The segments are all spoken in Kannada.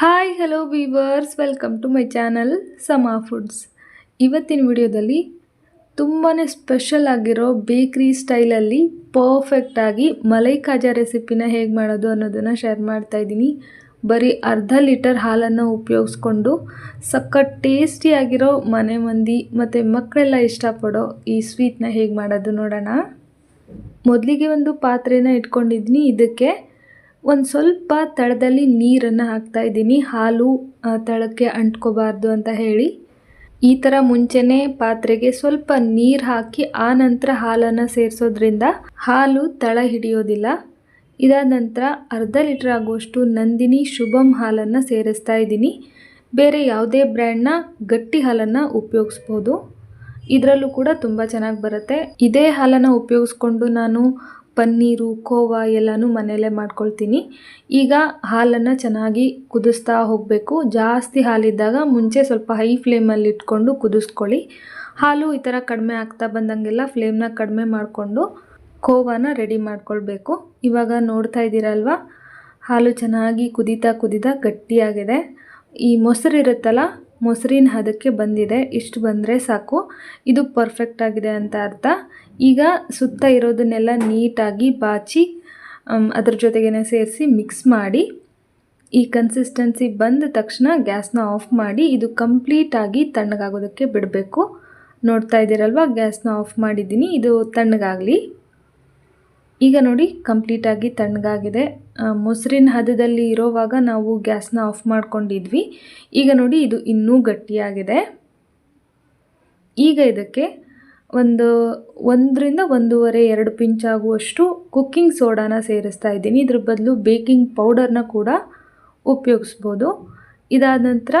Hi hello viewers welcome to my channel Sama foods ಇವತ್ತಿನ ವಿಡಿಯೋದಲ್ಲಿ ತುಂಬಾ ಸ್ಪೆಷಲ್ ಆಗಿರೋ ಬೇಕ್ರಿ ಸ್ಟೈಲಲ್ಲಿ ಪರ್ಫೆಕ್ಟಾಗಿ ಮಲೈ ಖಾಜಾ ರೆಸಿಪಿನ ಹೇಗೆ ಮಾಡೋದು ಅನ್ನೋದನ್ನು ಶೇರ್ ಮಾಡ್ತಾ ಇದ್ದೀನಿ. ಬರೀ ಅರ್ಧ ಲೀಟರ್ ಹಾಲನ್ನು ಉಪಯೋಗಿಸ್ಕೊಂಡು ಸಖತ್ ಟೇಸ್ಟಿಯಾಗಿರೋ ಮನೆ ಮಂದಿ ಮತ್ತು ಮಕ್ಕಳೆಲ್ಲ ಇಷ್ಟಪಡೋ ಈ ಸ್ವೀಟ್ನ ಹೇಗೆ ಮಾಡೋದು ನೋಡೋಣ. ಮೊದಲಿಗೆ ಒಂದು ಪಾತ್ರೆನ ಇಟ್ಕೊಂಡಿದ್ದೀನಿ ಇದಕ್ಕೆ ಒಂದು ಸ್ವಲ್ಪ ತಳದಲ್ಲಿ ನೀರನ್ನು ಹಾಕ್ತಾ ಇದ್ದೀನಿ. ಹಾಲು ತಳಕ್ಕೆ ಅಂಟ್ಕೋಬಾರ್ದು ಅಂತ ಹೇಳಿ. ಈ ಥರ ಮುಂಚೆನೇ ಪಾತ್ರೆಗೆ ಸ್ವಲ್ಪ ನೀರು ಹಾಕಿ, ಆ ನಂತರ ಹಾಲನ್ನು ಸೇರಿಸೋದ್ರಿಂದ ಹಾಲು ತಳ ಹಿಡಿಯೋದಿಲ್ಲ. ಇದಾದ ನಂತರ ಅರ್ಧ ಲೀಟ್ರ್ ಆಗುವಷ್ಟು ನಂದಿನಿ ಶುಭಂ ಹಾಲನ್ನು ಸೇರಿಸ್ತಾ ಇದ್ದೀನಿ. ಬೇರೆ ಯಾವುದೇ ಬ್ರ್ಯಾಂಡ್ನ ಗಟ್ಟಿ ಹಾಲನ್ನು ಉಪಯೋಗಿಸ್ಬೋದು. ಇದರಲ್ಲೂ ಕೂಡ ತುಂಬ ಚೆನ್ನಾಗಿ ಬರುತ್ತೆ. ಇದೇ ಹಾಲನ್ನು ಉಪಯೋಗಿಸ್ಕೊಂಡು ನಾನು ಪನ್ನೀರು ಖೋವಾ ಎಲ್ಲನೂ ಮನೆಯಲ್ಲೇ ಮಾಡ್ಕೊಳ್ತೀನಿ. ಈಗ ಹಾಲನ್ನು ಚೆನ್ನಾಗಿ ಕುದಿಸ್ತಾ ಹೋಗಬೇಕು. ಜಾಸ್ತಿ ಹಾಲಿದ್ದಾಗ ಮುಂಚೆ ಸ್ವಲ್ಪ ಹೈ ಫ್ಲೇಮಲ್ಲಿ ಇಟ್ಕೊಂಡು ಕುದಿಸ್ಕೊಳ್ಳಿ. ಹಾಲು ಈ ಥರ ಕಡಿಮೆ ಆಗ್ತಾ ಬಂದಂಗೆಲ್ಲ ಫ್ಲೇಮ್ನ ಕಡಿಮೆ ಮಾಡಿಕೊಂಡು ಖೋವಾನ ರೆಡಿ ಮಾಡ್ಕೊಳ್ಬೇಕು. ಇವಾಗ ನೋಡ್ತಾ ಇದ್ದೀರಲ್ವ ಹಾಲು ಚೆನ್ನಾಗಿ ಕುದೀತಾ ಕುದೀತಾ ಗಟ್ಟಿಯಾಗಿದೆ. ಈ ಮೊಸರು ಇರುತ್ತಲ್ಲ ಮೊಸರಿನ ಹದಕ್ಕೆ ಬಂದಿದೆ, ಇಷ್ಟು ಬಂದರೆ ಸಾಕು. ಇದು ಪರ್ಫೆಕ್ಟ್ ಆಗಿದೆ ಅಂತ ಅರ್ಥ. ಈಗ ಸುತ್ತ ಇರೋದನ್ನೆಲ್ಲ ನೀಟಾಗಿ ಬಾಚಿ ಅದರ ಜೊತೆಗೇನೆ ಸೇರಿಸಿ ಮಿಕ್ಸ್ ಮಾಡಿ, ಈ ಕನ್ಸಿಸ್ಟೆನ್ಸಿ ಬಂದ ತಕ್ಷಣ ಗ್ಯಾಸ್ನ ಆಫ್ ಮಾಡಿ, ಇದು ಕಂಪ್ಲೀಟಾಗಿ ತಣ್ಣಗಾಗೋದಕ್ಕೆ ಬಿಡಬೇಕು. ನೋಡ್ತಾ ಇದ್ದೀರಲ್ವ, ಗ್ಯಾಸ್ನ ಆಫ್ ಮಾಡಿದ್ದೀನಿ, ಇದು ತಣ್ಣಗಾಗಲಿ. ಈಗ ನೋಡಿ ಕಂಪ್ಲೀಟಾಗಿ ತಣ್ಣಗಾಗಿದೆ. ಮೊಸರಿನ ಹದದಲ್ಲಿ ಇರೋವಾಗ ನಾವು ಗ್ಯಾಸ್ನ ಆಫ್ ಮಾಡ್ಕೊಂಡಿದ್ವಿ. ಈಗ ನೋಡಿ, ಇದು ಇನ್ನೂ ಗಟ್ಟಿಯಾಗಿದೆ. ಈಗ ಇದಕ್ಕೆ ಒಂದು ಒಂದರಿಂದ ಒಂದೂವರೆ, ಎರಡು ಪಿಂಚ್ ಆಗುವಷ್ಟು ಕುಕ್ಕಿಂಗ್ ಸೋಡಾನ ಸೇರಿಸ್ತಾ ಇದ್ದೀನಿ. ಇದ್ರ ಬದಲು ಬೇಕಿಂಗ್ ಪೌಡರ್ನ ಕೂಡ ಉಪಯೋಗಿಸ್ಬೋದು. ಇದಾದ ನಂತರ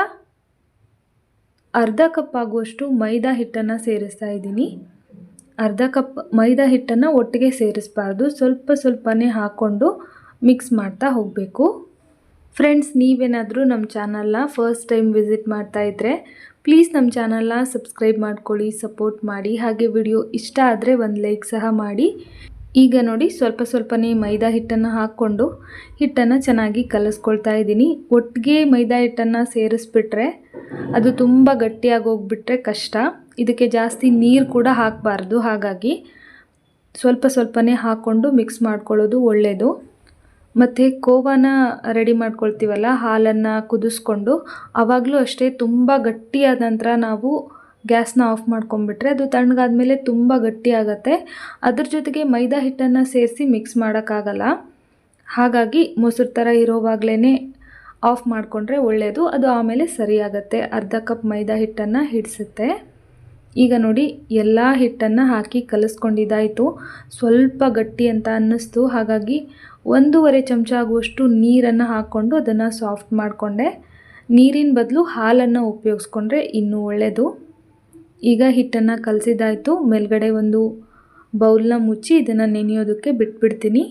ಅರ್ಧ ಕಪ್ ಆಗುವಷ್ಟು ಮೈದಾ ಹಿಟ್ಟನ್ನು ಸೇರಿಸ್ತಾ ಇದ್ದೀನಿ. ಅರ್ಧ ಕಪ್ ಮೈದಾ ಹಿಟ್ಟನ್ನು ಒಟ್ಟಿಗೆ ಸೇರಿಸಬಾರ್ದು. ಸ್ವಲ್ಪ ಸ್ವಲ್ಪನೇ ಹಾಕ್ಕೊಂಡು ಮಿಕ್ಸ್ ಮಾಡ್ತಾ ಹೋಗಬೇಕು. ಫ್ರೆಂಡ್ಸ್ ನೀವೇನಾದರೂ ನಮ್ಮ ಚಾನಲ್ನ ಫಸ್ಟ್ ಟೈಮ್ ವಿಸಿಟ್ ಮಾಡ್ತಾ ಇದ್ದರೆ ಪ್ಲೀಸ್ ನಮ್ಮ ಚಾನಲ್ನ ಸಬ್ಸ್ಕ್ರೈಬ್ ಮಾಡ್ಕೊಳ್ಳಿ ಸಪೋರ್ಟ್ ಮಾಡಿ. ಹಾಗೆ ವಿಡಿಯೋ ಇಷ್ಟ ಆದರೆ ಒಂದು ಲೈಕ್ ಸಹ ಮಾಡಿ. ಈಗ ನೋಡಿ, ಸ್ವಲ್ಪ ಸ್ವಲ್ಪನೇ ಮೈದಾ ಹಿಟ್ಟನ್ನು ಹಾಕ್ಕೊಂಡು ಹಿಟ್ಟನ್ನು ಚೆನ್ನಾಗಿ ಕಲಸ್ಕೊಳ್ತಾ ಇದ್ದೀನಿ. ಒಟ್ಟಿಗೆ ಮೈದಾ ಹಿಟ್ಟನ್ನು ಸೇರಿಸ್ಬಿಟ್ರೆ ಅದು ತುಂಬ ಗಟ್ಟಿಯಾಗಿ ಹೋಗ್ಬಿಟ್ರೆ ಕಷ್ಟ. ಇದಕ್ಕೆ ಜಾಸ್ತಿ ನೀರು ಕೂಡ ಹಾಕಬಾರ್ದು. ಹಾಗಾಗಿ ಸ್ವಲ್ಪ ಸ್ವಲ್ಪನೇ ಹಾಕ್ಕೊಂಡು ಮಿಕ್ಸ್ ಮಾಡ್ಕೊಳ್ಳೋದು ಒಳ್ಳೆಯದು ಮತ್ತು ಕೋವಾನ ರೆಡಿ ಮಾಡ್ಕೊಳ್ತೀವಲ್ಲ, ಹಾಲನ್ನು ಕುದಿಸ್ಕೊಂಡು ಆವಾಗಲೂ ಅಷ್ಟೇ ತುಂಬ ಗಟ್ಟಿಯಾದ ನಂತರ ನಾವು ಗ್ಯಾಸ್ನ ಆಫ್ ಮಾಡ್ಕೊಂಬಿಟ್ರೆ ಅದು ತಣ್ಣಗಾದ ಮೇಲೆ ತುಂಬ ಗಟ್ಟಿ ಅದ್ರ ಜೊತೆಗೆ ಮೈದಾ ಹಿಟ್ಟನ್ನು ಸೇರಿಸಿ ಮಿಕ್ಸ್ ಮಾಡೋಕ್ಕಾಗಲ್ಲ. ಹಾಗಾಗಿ ಮೊಸರು ಥರ ಇರೋವಾಗಲೇ ಆಫ್ ಮಾಡಿಕೊಂಡ್ರೆ ಒಳ್ಳೆಯದು ಅದು ಆಮೇಲೆ ಸರಿಯಾಗತ್ತೆ. ಅರ್ಧ ಕಪ್ ಮೈದಾ ಹಿಟ್ಟನ್ನು ಹಿಡಿಸುತ್ತೆ. ಈಗ ನೋಡಿ, ಎಲ್ಲ ಹಿಟ್ಟನ್ನು ಹಾಕಿ ಕಲಿಸ್ಕೊಂಡಿದ್ದಾಯಿತು. ಸ್ವಲ್ಪ ಗಟ್ಟಿ ಅಂತ ಅನ್ನಿಸ್ತು. ಹಾಗಾಗಿ ಒಂದೂವರೆ ಚಮಚ ಆಗುವಷ್ಟು ನೀರನ್ನು ಹಾಕ್ಕೊಂಡು ಅದನ್ನು ಸಾಫ್ಟ್ ಮಾಡಿಕೊಂಡೆ. ನೀರಿನ ಬದಲು ಹಾಲನ್ನು ಉಪಯೋಗಿಸ್ಕೊಂಡ್ರೆ ಇನ್ನೂ ಒಳ್ಳೆಯದು ಈಗ ಹಿಟ್ಟನ್ನು ಕಲಸಿದ್ದಾಯಿತು. ಮೇಲ್ಗಡೆ ಒಂದು ಬೌಲ್ನ ಮುಚ್ಚಿ ಇದನ್ನು ನೆನೆಯೋದಕ್ಕೆ ಬಿಟ್ಬಿಡ್ತೀನಿ.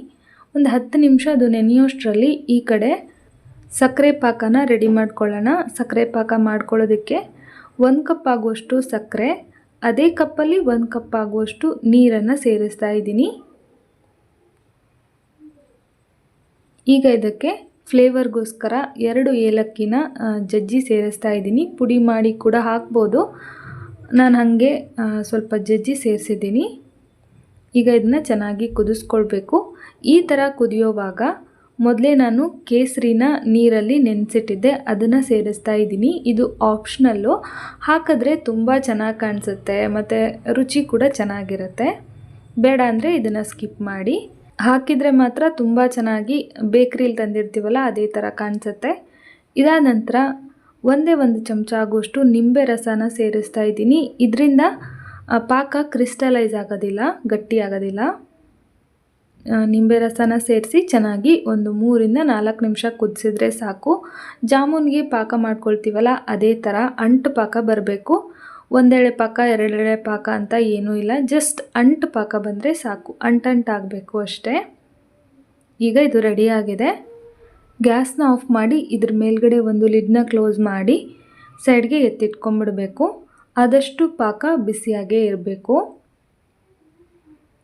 ಒಂದು ಹತ್ತು ನಿಮಿಷ ಅದು ನೆನೆಯೋಷ್ಟರಲ್ಲಿ ಈ ಕಡೆ ಸಕ್ಕರೆ ಪಾಕನ ರೆಡಿ ಮಾಡ್ಕೊಳ್ಳೋಣ. ಸಕ್ಕರೆ ಪಾಕ ಮಾಡ್ಕೊಳ್ಳೋದಕ್ಕೆ ಒಂದು ಕಪ್ ಆಗುವಷ್ಟು ಸಕ್ಕರೆ ಅದೇ ಕಪ್ಪಲ್ಲಿ ಒಂದು ಕಪ್ ಆಗುವಷ್ಟು ನೀರನ್ನು ಸೇರಿಸ್ತಾ ಇದ್ದೀನಿ. ಈಗ ಇದಕ್ಕೆ ಫ್ಲೇವರ್ಗೋಸ್ಕರ ಎರಡು ಏಲಕ್ಕಿನ ಜಜ್ಜಿ ಸೇರಿಸ್ತಾ ಇದ್ದೀನಿ. ಪುಡಿ ಮಾಡಿ ಕೂಡ ಹಾಕ್ಬೋದು. ನಾನು ಹಾಗೆ ಸ್ವಲ್ಪ ಜಜ್ಜಿ ಸೇರಿಸಿದ್ದೀನಿ. ಈಗ ಇದನ್ನ ಚೆನ್ನಾಗಿ ಕುದಿಸ್ಕೊಳ್ಬೇಕು. ಈ ಥರ ಕುದಿಯೋವಾಗ ಮೊದಲೇ ನಾನು ಕೇಸರಿನ ನೀರಲ್ಲಿ ನೆನೆಸಿಟ್ಟಿದ್ದೆ, ಅದನ್ನು ಸೇರಿಸ್ತಾ ಇದ್ದೀನಿ. ಇದು ಆಪ್ಷನಲ್ಲು ಹಾಕಿದ್ರೆ ತುಂಬ ಚೆನ್ನಾಗಿ ಕಾಣಿಸುತ್ತೆ, ಮತ್ತು ರುಚಿ ಕೂಡ ಚೆನ್ನಾಗಿರುತ್ತೆ. ಬೇಡ ಅಂದರೆ ಇದನ್ನು ಸ್ಕಿಪ್ ಮಾಡಿ. ಹಾಕಿದರೆ ಮಾತ್ರ ತುಂಬ ಚೆನ್ನಾಗಿ ಬೇಕ್ರಿಲಿ ತಂದಿರ್ತೀವಲ್ಲ, ಅದೇ ಥರ ಕಾಣಿಸುತ್ತೆ. ಇದಾದ ನಂತರ ಒಂದೇ ಒಂದು ಚಮಚ ಆಗುವಷ್ಟು ನಿಂಬೆ ರಸನ ಸೇರಿಸ್ತಾ ಇದ್ದೀನಿ. ಇದರಿಂದ ಪಾಕ ಕ್ರಿಸ್ಟಲೈಸ್ ಆಗೋದಿಲ್ಲ ಗಟ್ಟಿ ಆಗೋದಿಲ್ಲ ನಿಂಬೆ ರಸನ ಸೇರಿಸಿ ಚೆನ್ನಾಗಿ ಒಂದು ಮೂರಿಂದ ನಾಲ್ಕು ನಿಮಿಷ ಕುದಿಸಿದ್ರೆ ಸಾಕು. ಜಾಮೂನ್ಗೆ ಪಾಕ ಮಾಡ್ಕೊಳ್ತೀವಲ್ಲ, ಅದೇ ಥರ ಅಂಟು ಪಾಕ ಬರಬೇಕು. ಒಂದೆಳೆ ಪಾಕ, ಎರಡೆಳೆ ಪಾಕ ಅಂತ ಏನೂ ಇಲ್ಲ ಜಸ್ಟ್ ಅಂಟು ಪಾಕ ಬಂದರೆ ಸಾಕು. ಅಂಟಂಟಾಗಬೇಕು ಅಷ್ಟೇ. ಈಗ ಇದು ರೆಡಿಯಾಗಿದೆ ಗ್ಯಾಸ್ನ ಆಫ್ ಮಾಡಿ ಇದ್ರ ಮೇಲ್ಗಡೆ ಒಂದು ಲಿಡ್ನ ಕ್ಲೋಸ್ ಮಾಡಿ ಸೈಡ್ಗೆ ಎತ್ತಿಟ್ಕೊಂಬಿಡಬೇಕು ಆದಷ್ಟು ಪಾಕ ಬಿಸಿಯಾಗೇ ಇರಬೇಕು.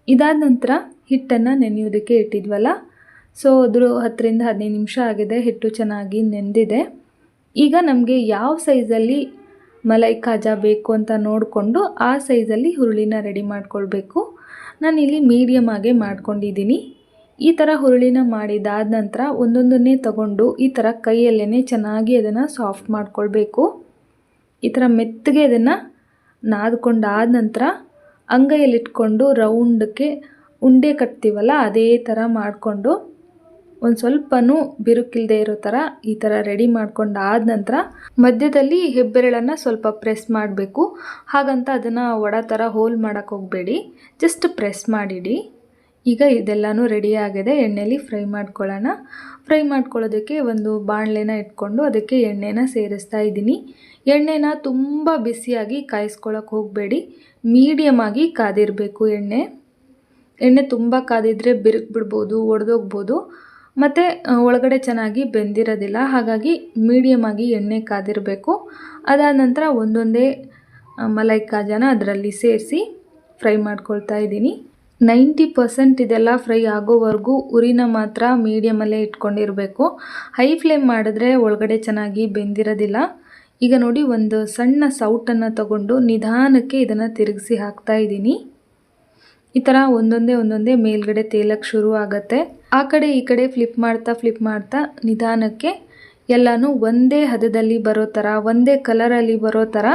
ಇದಾದ ನಂತರ ಹಿಟ್ಟನ್ನು ನೆನೆಯೋದಕ್ಕೆ ಇಟ್ಟಿದ್ವಲ್ಲ? ಸೊ ಅದ್ರ ಹತ್ತರಿಂದ ಹದಿನೈದು ನಿಮಿಷ ಆಗಿದೆ, ಹಿಟ್ಟು ಚೆನ್ನಾಗಿ ನೆಂದಿದೆ. ಈಗ ನಮಗೆ ಯಾವ ಸೈಜಲ್ಲಿ ಮಲೈ ಖಾಜಾ ಬೇಕು ಅಂತ ನೋಡಿಕೊಂಡು ಆ ಸೈಜಲ್ಲಿ ಹುರುಳಿನ ರೆಡಿ ಮಾಡ್ಕೊಳ್ಬೇಕು. ನಾನಿಲ್ಲಿ ಮೀಡಿಯಮ್ ಆಗಿ ಮಾಡ್ಕೊಂಡಿದ್ದೀನಿ. ಈ ಥರ ಹುರುಳಿನ ಮಾಡಿದಾದ ನಂತರ ಒಂದೊಂದನ್ನೇ ತಗೊಂಡು ಈ ಥರ ಕೈಯಲ್ಲೇ ಚೆನ್ನಾಗಿ ಅದನ್ನು ಸಾಫ್ಟ್ ಮಾಡ್ಕೊಳ್ಬೇಕು. ಈ ಥರ ಮೆತ್ತಗೆ ಅದನ್ನು ನಾದ್ಕೊಂಡಾದ ನಂತರ ಅಂಗೈಯಲ್ಲಿಟ್ಕೊಂಡು ರೌಂಡಕ್ಕೆ ಉಂಡೆ ಕಟ್ತೀವಲ್ಲ, ಅದೇ ಥರ ಮಾಡಿಕೊಂಡು ಒಂದು ಸ್ವಲ್ಪನೂ ಬಿರುಕಿಲ್ಲದೆ ಇರೋ ಥರ ಈ ಥರ ರೆಡಿ ಮಾಡ್ಕೊಂಡು ಆದ ನಂತರ ಮಧ್ಯದಲ್ಲಿ ಹೆಬ್ಬೆರಳನ್ನು ಸ್ವಲ್ಪ ಪ್ರೆಸ್ ಮಾಡಬೇಕು. ಹಾಗಂತ ಅದನ್ನು ಒಡ ಥರ ಹೋಲ್ ಮಾಡೋಕ್ಕೆ ಹೋಗಬೇಡಿ. ಜಸ್ಟ್ ಪ್ರೆಸ್ ಮಾಡಿಡಿ. ಈಗ ಇದೆಲ್ಲನೂ ರೆಡಿ ಆಗಿದೆ. ಎಣ್ಣೆಯಲ್ಲಿ ಫ್ರೈ ಮಾಡ್ಕೊಳ್ಳೋಣ. ಫ್ರೈ ಮಾಡ್ಕೊಳ್ಳೋದಕ್ಕೆ ಒಂದು ಬಾಣಲೆನ ಇಟ್ಕೊಂಡು ಅದಕ್ಕೆ ಎಣ್ಣೆನ ಸೇರಿಸ್ತಾ ಇದ್ದೀನಿ. ಎಣ್ಣೆನ ತುಂಬ ಬಿಸಿಯಾಗಿ ಕಾಯಿಸ್ಕೊಳ್ಳೋಕೆ ಹೋಗಬೇಡಿ. ಮೀಡಿಯಮ್ ಆಗಿ ಕಾದಿರಬೇಕು ಎಣ್ಣೆ. ಎಣ್ಣೆ ತುಂಬ ಕಾದಿದ್ರೆ ಬಿರುಕು ಬಿಡ್ಬೋದು, ಒಡೆದೋಗ್ಬೋದು. ಮತ್ತು ಒಳಗಡೆ ಚೆನ್ನಾಗಿ ಬೆಂದಿರೋದಿಲ್ಲ. ಹಾಗಾಗಿ ಮೀಡಿಯಮ್ ಆಗಿ ಎಣ್ಣೆ ಕಾದಿರಬೇಕು. ಅದಾದ ನಂತರ ಒಂದೊಂದೇ ಮಲೈ ಕಾಜಾನ ಅದರಲ್ಲಿ ಸೇರಿಸಿ ಫ್ರೈ ಮಾಡ್ಕೊಳ್ತಾ ಇದ್ದೀನಿ. ನೈಂಟಿ ಪರ್ಸೆಂಟ್ ಇದೆಲ್ಲ ಫ್ರೈ ಆಗೋವರೆಗೂ ಉರಿನ ಮಾತ್ರ ಮೀಡಿಯಮಲ್ಲೇ ಇಟ್ಕೊಂಡಿರಬೇಕು. ಹೈ ಫ್ಲೇಮ್ ಮಾಡಿದ್ರೆ ಒಳಗಡೆ ಚೆನ್ನಾಗಿ ಬೆಂದಿರೋದಿಲ್ಲ. ಈಗ ನೋಡಿ ಒಂದು ಸಣ್ಣ ಸೌಟನ್ನು ತಗೊಂಡು ನಿಧಾನಕ್ಕೆ ಇದನ್ನು ತಿರುಗಿಸಿ ಹಾಕ್ತಾ ಇದ್ದೀನಿ. ಈ ಥರ ಒಂದೊಂದೇ ಒಂದೊಂದೇ ಮೇಲ್ಗಡೆ ತೇಲಕ್ಕೆ ಶುರು ಆಗುತ್ತೆ. ಆ ಕಡೆ ಈ ಕಡೆ ಫ್ಲಿಪ್ ಮಾಡ್ತಾ ಫ್ಲಿಪ್ ಮಾಡ್ತಾ ನಿಧಾನಕ್ಕೆ ಎಲ್ಲನೂ ಒಂದೇ ಹದದಲ್ಲಿ ಬರೋ ಥರ, ಒಂದೇ ಕಲರಲ್ಲಿ ಬರೋ ಥರ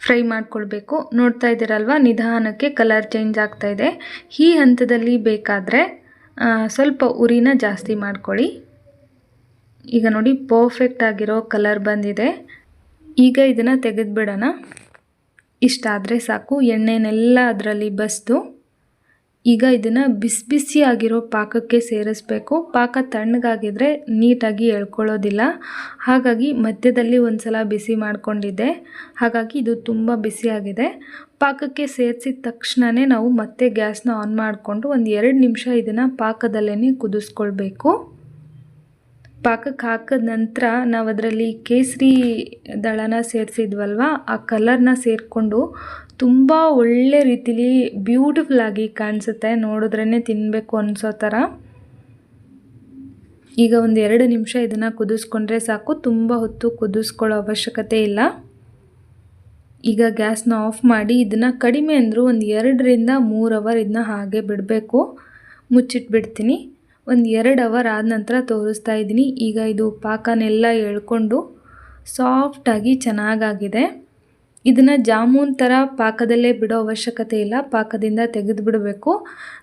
ಫ್ರೈ ಮಾಡ್ಕೊಳ್ಬೇಕು. ನೋಡ್ತಾ ಇದ್ದೀರಲ್ವ, ನಿಧಾನಕ್ಕೆ ಕಲರ್ ಚೇಂಜ್ ಆಗ್ತಾ ಇದೆ. ಈ ಹಂತದಲ್ಲಿ ಬೇಕಾದರೆ ಸ್ವಲ್ಪ ಉರಿನ ಜಾಸ್ತಿ ಮಾಡ್ಕೊಳ್ಳಿ. ಈಗ ನೋಡಿ ಪರ್ಫೆಕ್ಟ್ ಆಗಿರೋ ಕಲರ್ ಬಂದಿದೆ. ಈಗ ಇದನ್ನು ತೆಗೆದುಬಿಡೋಣ ಇಷ್ಟಾದರೆ ಸಾಕು. ಎಣ್ಣೆನೆಲ್ಲ ಅದರಲ್ಲಿ ಬಸ್ದು. ಈಗ ಇದನ್ನು ಬಿಸಿ ಬಿಸಿಯಾಗಿರೋ ಪಾಕಕ್ಕೆ ಸೇರಿಸ್ಬೇಕು. ಪಾಕ ತಣ್ಣಗಾಗಿದ್ರೆ ನೀಟಾಗಿ ಎಳ್ಕೊಳ್ಳೋದಿಲ್ಲ. ಹಾಗಾಗಿ ಮಧ್ಯದಲ್ಲಿ ಒಂದು ಸಲ ಬಿಸಿ ಮಾಡಿಕೊಂಡಿದ್ದೆ. ಹಾಗಾಗಿ ಇದು ತುಂಬ ಬಿಸಿಯಾಗಿದೆ ಪಾಕಕ್ಕೆ ಸೇರಿಸಿದ ತಕ್ಷಣವೇ ನಾವು ಮತ್ತೆ ಗ್ಯಾಸ್ನ ಆನ್ ಮಾಡಿಕೊಂಡು ಒಂದು ಎರಡು ನಿಮಿಷ ಇದನ್ನು ಪಾಕದಲ್ಲೇ ಕುದಿಸ್ಕೊಳ್ಬೇಕು. ಪಾಕಕ್ಕೆ ಹಾಕಿದ ನಂತರ ನಾವು ಅದರಲ್ಲಿ ಕೇಸರಿ ದಳನ ಸೇರಿಸಿದ್ವಲ್ವ? ಆ ಕಲರ್ನ ಸೇರಿಕೊಂಡು ತುಂಬ ಒಳ್ಳೆ ರೀತಿಲಿ ಬ್ಯೂಟಿಫುಲ್ಲಾಗಿ ಕಾಣಿಸುತ್ತೆ. ನೋಡಿದ್ರೇ ತಿನ್ನಬೇಕು ಅನಿಸೋ ಥರ. ಈಗ ಒಂದು ಎರಡು ನಿಮಿಷ ಇದನ್ನು ಕುದಿಸ್ಕೊಂಡ್ರೆ ಸಾಕು. ತುಂಬ ಹೊತ್ತು ಕುದಿಸ್ಕೊಳ್ಳೋ ಅವಶ್ಯಕತೆ ಇಲ್ಲ. ಈಗ ಗ್ಯಾಸ್ನ ಆಫ್ ಮಾಡಿ ಇದನ್ನು ಕಡಿಮೆ ಅಂದರೂ ಒಂದು ಎರಡರಿಂದ ಮೂರು ಅವರ್ ಇದನ್ನ ಹಾಗೆ ಬಿಡಬೇಕು. ಮುಚ್ಚಿಟ್ಬಿಡ್ತೀನಿ. ಒಂದು ಎರಡು ಅವರ್ ಆದ ನಂತರ ತೋರಿಸ್ತಾ ಇದ್ದೀನಿ. ಈಗ ಇದು ಪಾಕನೆಲ್ಲ ಎಳ್ಕೊಂಡು ಸಾಫ್ಟಾಗಿ ಚೆನ್ನಾಗಾಗಿದೆ. ಇದನ್ನು ಜಾಮೂನ್ ಥರ ಪಾಕದಲ್ಲೇ ಬಿಡೋ ಅವಶ್ಯಕತೆ ಇಲ್ಲ. ಪಾಕದಿಂದ ತೆಗೆದು ಬಿಡಬೇಕು.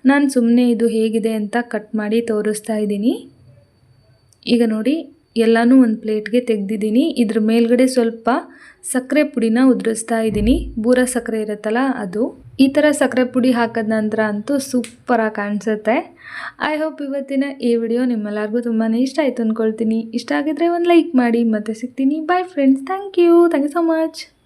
ನಾನು ಸುಮ್ಮನೆ ಇದು ಹೇಗಿದೆ ಅಂತ ಕಟ್ ಮಾಡಿ ತೋರಿಸ್ತಾ ಇದ್ದೀನಿ. ಈಗ ನೋಡಿ, ಎಲ್ಲನೂ ಒಂದು ಪ್ಲೇಟ್ಗೆ ತೆಗೆದಿದ್ದೀನಿ. ಇದ್ರ ಮೇಲ್ಗಡೆ ಸ್ವಲ್ಪ ಸಕ್ಕರೆ ಪುಡಿನ ಉದುರಿಸ್ತಾ ಇದ್ದೀನಿ. ಬೂರ ಸಕ್ಕರೆ ಇರುತ್ತಲ್ಲ ಅದು. ಈ ಥರ ಸಕ್ಕರೆ ಪುಡಿ ಹಾಕಿದ ನಂತರ ಅಂತೂ ಸೂಪರಾಗಿ ಕಾಣಿಸುತ್ತೆ. ಐ ಹೋಪ್ ಇವತ್ತಿನ ಈ ವಿಡಿಯೋ ನಿಮ್ಮೆಲ್ಲರಿಗೂ ತುಂಬಾ ಇಷ್ಟ ಆಯಿತು ಅಂದ್ಕೊಳ್ತೀನಿ ಇಷ್ಟ ಆಗಿದ್ರೆ ಒಂದು ಲೈಕ್ ಮಾಡಿ ಮತ್ತೆ ಸಿಗ್ತೀನಿ. Bye friends thank you thank you so much